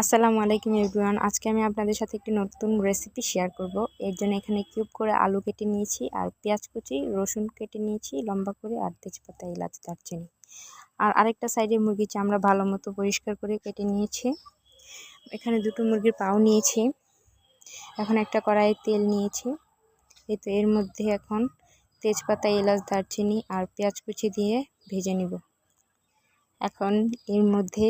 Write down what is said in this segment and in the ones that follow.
আসসালামু আলাইকুম এভরিওয়ান। আজকে আমি আপনাদের সাথে একটি নতুন রেসিপি শেয়ার করব। এর জন্য এখানে কিউব করে আলু কেটে নিয়েছি আর পেঁয়াজ কুচি, রসুন কেটে নিয়েছি, লম্বা করে আর তেজপাতা, এলাচ, দারচিনি। আর আরেকটা সাইডে মুরগির চামড়া ভালো মতো পরিষ্কার করে কেটে নিয়েছি, এখানে দুটো মুরগির পাও নিয়েছি। এখন একটা কড়াইয়ে তেল নিয়েছি। এই তো এর মধ্যে এখন তেজপাতা, এলাচ, দারচিনি আর পেঁয়াজ কুচি দিয়ে ভেজে নিব। এখন এর মধ্যে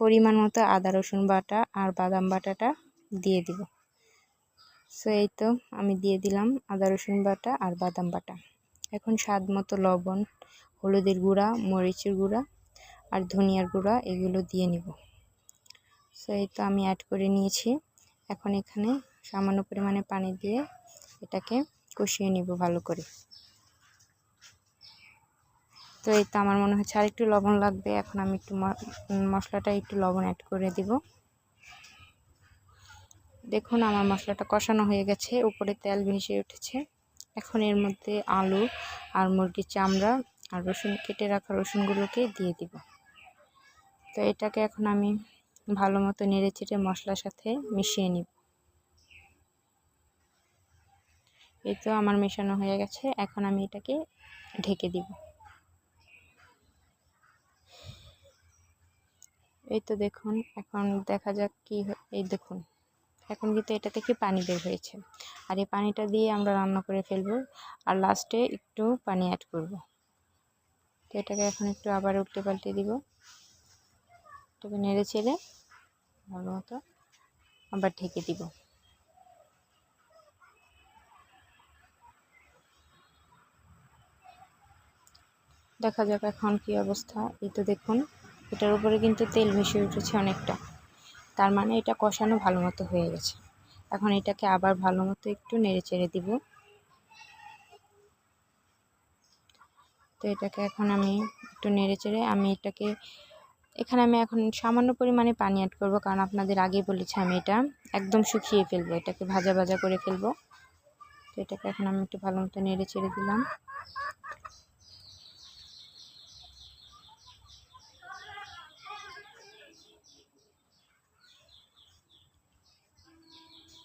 পরিমাণ মতো আদা, রসুন বাটা আর বাদাম বাটাটা দিয়ে দিব। সো এই তো আমি দিয়ে দিলাম আদা, রসুন বাটা আর বাদাম বাটা। এখন স্বাদ মতো লবণ, হলুদের গুঁড়া, মরিচের গুঁড়া আর ধনিয়ার গুঁড়া এগুলো দিয়ে নিব। সো এই তো আমি অ্যাড করে নিয়েছি। এখন এখানে সামান্য পরিমাণে পানি দিয়ে এটাকে কষিয়ে নিব ভালো করে। তো এই তো আমার মনে হচ্ছে আর একটু লবণ লাগবে। এখন আমি একটু মশলাটা একটু লবণ অ্যাড করে দিব। দেখুন আমার মশলাটা কষানো হয়ে গেছে, উপরে তেল ভেসে উঠেছে। এখন এর মধ্যে আলু আর মুরগির চামড়া আর রসুন, কেটে রাখা রসুনগুলোকে দিয়ে দিব। তো এটাকে এখন আমি ভালো মতো নেড়ে চেড়ে মশলার সাথে মিশিয়ে নিব। এই তো আমার মেশানো হয়ে গেছে, এখন আমি এটাকে ঢেকে দিব। এই তো দেখুন, এখন দেখা যাক কি এই দেখুন, এখন কিন্তু এটা থেকে পানি বের হয়েছে। আর এই পানিটা দিয়ে আমরা রান্না করে ফেলব। আর লাস্টে একটু পানি অ্যাড করব। তো এটাকে এখন একটু আবার উল্টে পাল্টে দিব। এটাকে নেড়ে চেড়ে ভালো মতো আবার ঢেকে দিব। দেখা যাক এখন কি অবস্থা। এই তো দেখুন এটার উপরে কিন্তু তেল মিশে উঠেছে অনেকটা। তার মানে এটা কষানো ভালো মতো হয়ে গেছে। এখন এটাকে আবার ভালো মতো একটু নেড়ে চেড়ে দিব। তো এটাকে এখন আমি একটু নেড়ে চেড়ে আমি এটাকে, এখানে আমি এখন সামান্য পরিমাণে পানি অ্যাড করব কারণ আপনাদের আগে বলেছি আমি এটা একদম শুকিয়ে ফেলব, এটাকে ভাজা ভাজা করে ফেলব। তো এটাকে এখন আমি একটু ভালো মতো নেড়ে চেড়ে দিলাম।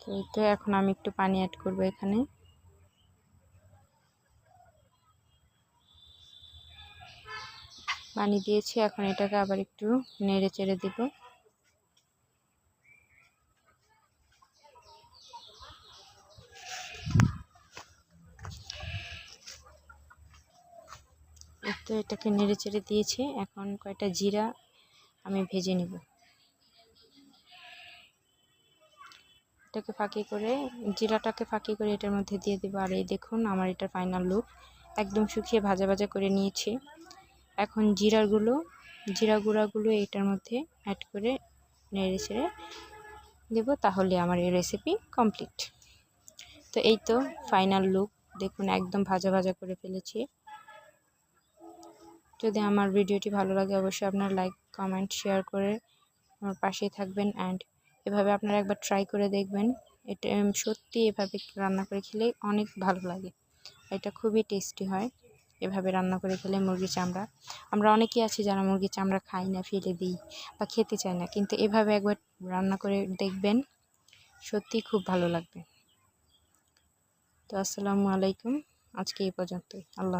তো এই তো এখন আমি একটু পানি অ্যাড করব এখানে। পানি দিয়েছি, এখন এটাকে আবার একটু নেড়ে চেড়ে দিব। তো এটাকে নেড়ে চেড়ে দিয়েছি, এখন কয়টা জিরা আমি ভেজে নেব। এটাকে ফাঁকি করে, জিরাটাকে ফাঁকি করে এটার মধ্যে দিয়ে দেবো। আর এই দেখুন, আমার এটা ফাইনাল লুক একদম শুকিয়ে ভাজা ভাজা করে নিয়েছি। এখন জিরাগুলো, জিরা গুঁড়াগুলো এটার মধ্যে অ্যাড করে নেড়ে ছেড়ে দেবো, তাহলে আমার এই রেসিপি কমপ্লিট তো এই তো ফাইনাল লুক দেখুন, একদম ভাজা ভাজা করে ফেলেছি। যদি আমার ভিডিওটি ভালো লাগে, অবশ্যই আপনার লাইক কমেন্ট শেয়ার করে আমার পাশেই থাকবেন। অ্যান্ড এভাবে আপনারা একবার ট্রাই করে দেখবেন। এটা সত্যি এভাবে রান্না করে খেলে অনেক ভালো লাগে। এটা খুবই টেস্টি হয়, এভাবে রান্না করে খেলে মুরগির চামড়া। আমরা অনেকেই আছি যারা মুরগির চামড়া খাই না, ফেলে দিই বা খেতে চাই না, কিন্তু এভাবে একবার রান্না করে দেখবেন সত্যি খুব ভালো লাগবে। তো আসসালামু আলাইকুম, আজকে এই পর্যন্তই। আল্লাহ